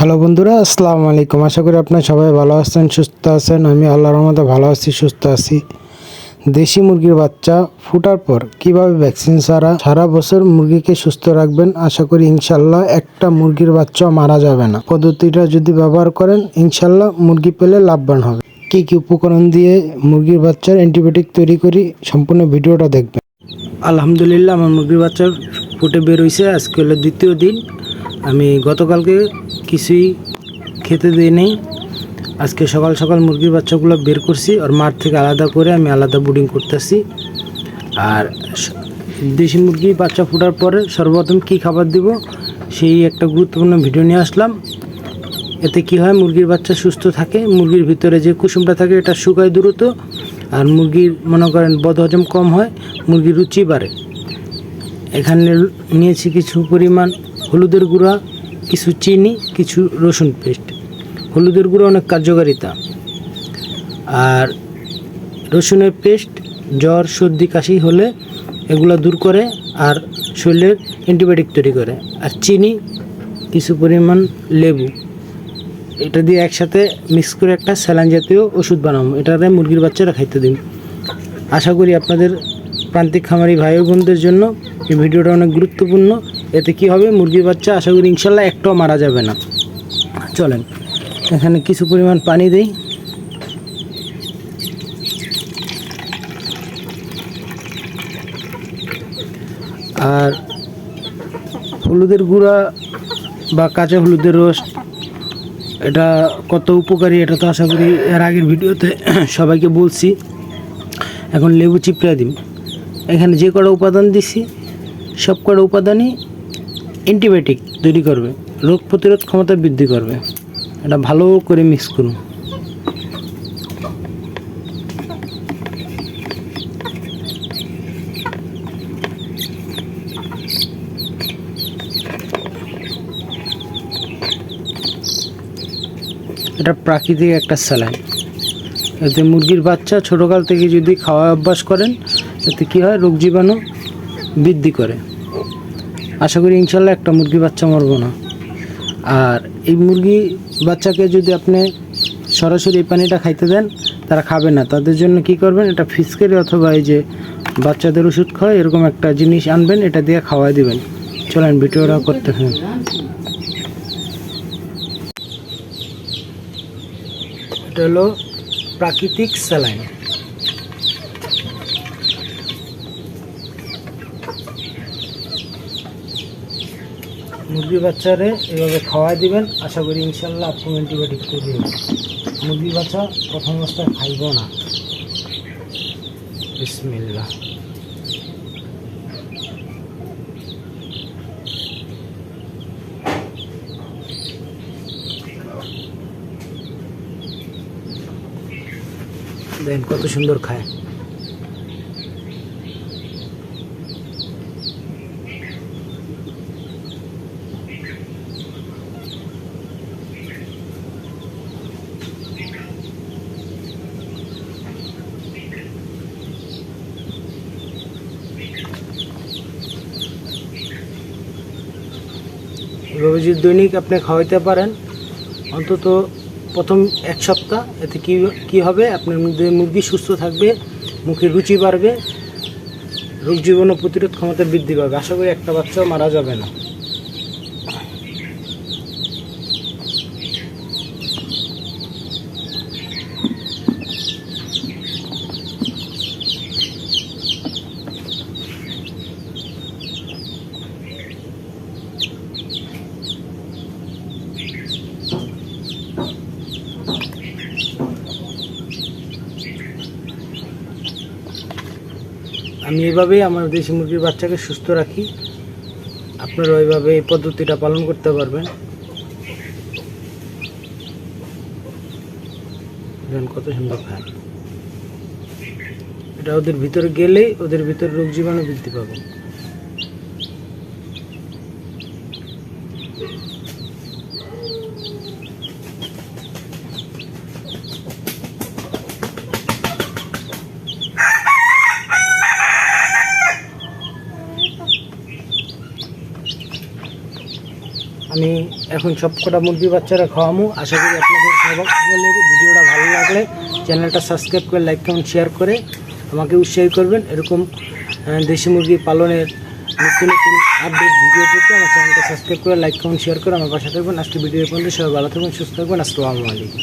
Hello বন্ধুরা, আসসালামু আলাইকুম। আশা করি আপনারা সবাই ভালো আছেন, সুস্থ আছেন। আমি আল্লাহর রহমতে ভালো আছি, সুস্থ আছি। দেশি মুরগির বাচ্চা ফুটার পর কীভাবে ভ্যাকসিন ছাড়া সারা বছর মুরগিকে সুস্থ রাখবেন? আশা করি ইনশাল্লাহ একটা মুরগির বাচ্চা মারা যাবে না। পদ্ধতিটা যদি ব্যবহার করেন ইনশাল্লাহ মুরগি পেলে লাভবান হবে। কি কি উপকরণ দিয়ে মুরগির বাচ্চার অ্যান্টিবায়োটিক তৈরি করি, সম্পূর্ণ ভিডিওটা দেখবেন। আলহামদুলিল্লাহ, আমার মুরগির বাচ্চা ফুটে বেরোইছে আজকে হলো দ্বিতীয় দিন। আমি গতকালকে কিছুই খেতে দিই নেই আজকে সকাল সকাল মুরগির বাচ্চাগুলো বের করছি আর মাঠ থেকে আলাদা করে আমি আলাদা বুডিং করতেছি। আর দেশি মুরগি বাচ্চা ফোটার পরে সর্বপ্রথম কী খাবার দিব, সেই একটা গুরুত্বপূর্ণ ভিডিও নিয়ে আসলাম। এতে কি হয়, মুরগির বাচ্চা সুস্থ থাকে, মুরগির ভিতরে যে কুসুমটা থাকে এটা শুকায় দ্রুত, আর মুরগির মনে করেন বদহজম কম হয়, মুরগির রুচি বাড়ে। এখানে নিয়েছি কিছু পরিমাণ হলুদের গুঁড়া, কিছু চিনি, কিছু রসুন পেস্ট। হলুদের গুঁড়ো অনেক কার্যকারিতা। আর রসুনের পেস্ট, জ্বর, সর্দি, কাশি হলে এগুলো দূর করে আর শরীরের অ্যান্টিবায়োটিক তৈরি করে। আর চিনি, কিছু পরিমাণ লেবু। এটা দিয়ে একসাথে মিক্স করে একটা স্যালাইন জাতীয় ওষুধ বানাবো। এটারে মুরগির বাচ্চারা খাইতে দিন। আশা করি আপনাদের প্রান্তিক খামারি ভাই বোনদের জন্য এই ভিডিওটা অনেক গুরুত্বপূর্ণ। এতে কি হবে? মুরগির বাচ্চা, আশা করি ইনশাল্লাহ একটাও মারা যাবে না। চলেন, এখানে কিছু পরিমাণ পানি দেই। আর হলুদের গুঁড়া বা কাঁচা হলুদের রস এটা কত উপকারী এটা তো আশা করি এর আগের ভিডিওতে সবাইকে বলছি। এখন লেবু চিপড়া দিন। এখানে যে কটা উপাদান দিছি, সব কটা উপাদানই অ্যান্টিবায়োটিক তৈরি করবে, রোগ প্রতিরোধ ক্ষমতা বৃদ্ধি করবে। এটা ভালো করে মিক্স করুন। এটা প্রাকৃতিক একটা স্যালাইন। এতে মুরগির বাচ্চা ছোটোকাল থেকে যদি খাওয়া অভ্যাস করেন, এতে কী হয়? রোগ জীবাণু বৃদ্ধি করে। আশা করি ইনশাল্লাহ একটা মুরগি বাচ্চা মরবো না। আর এই মুরগি বাচ্চাকে যদি আপনি সরাসরি এই পানিটা খাইতে দেন, তারা খাবে না। তাদের জন্য কি করবেন, এটা ফিসকেরি অথবা এই যে বাচ্চাদের ওষুধ খাওয়া এরকম একটা জিনিস আনবেন, এটা দিয়ে খাওয়াই দিবেন। চলেন, ভিডিওটা করতে থাকুন। এটা হলো প্রাকৃতিক স্যালাইন। মুরগি বাচ্চারে এভাবে খাওয়াই দিবেন। আশা করি ইনশাল্লাহ আপনি অ্যান্টিবায়োটিক হবে মুরগি বাচ্চা প্রথম অবস্থায় খাইব না। বিসমিল্লাহ। দেখেন কত সুন্দর খায়। যদি দৈনিক আপনি খাওয়াইতে পারেন। অন্তত প্রথম এক সপ্তাহ, এতে কি কি হবে? আপনার মুরগি সুস্থ থাকবে, মুখে রুচি বাড়বে, রোগ জীবাণু প্রতিরোধ ক্ষমতা বৃদ্ধি পাবে। আশা করি একটা বাচ্চাও মারা যাবে না। আমি এভাবেই আমার দেশি মুরগির বাচ্চাকে সুস্থ রাখি। আপনারা ওইভাবে এই পদ্ধতিটা পালন করতে পারবেন। কত সুন্দর খায় এটা ওদের ভিতরে গেলেই ওদের ভিতরে রোগ জীবাণু বৃদ্ধি পাবে। আমি এখন সবকটা মুরগি বাচ্চারা খাওয়ামো। আশা করি আপনাদের সবাই ভিডিওটা ভালো লাগলে চ্যানেলটা সাবস্ক্রাইব করে, লাইক, কমেন্ট, শেয়ার করে আমাকে উৎসাহী করবেন। এরকম দেশি মুরগি পালনের নতুন নতুন আপডেট ভিডিও পেতে আমার চ্যানেলটা সাবস্ক্রাইব করে, লাইক, কমেন্ট, শেয়ার করে আমার পাশে থাকবেন। আজকে ভিডিও পর্যন্ত সবাই ভালো থাকবেন, সুস্থ থাকবেন। আসসালামু আলাইকুম।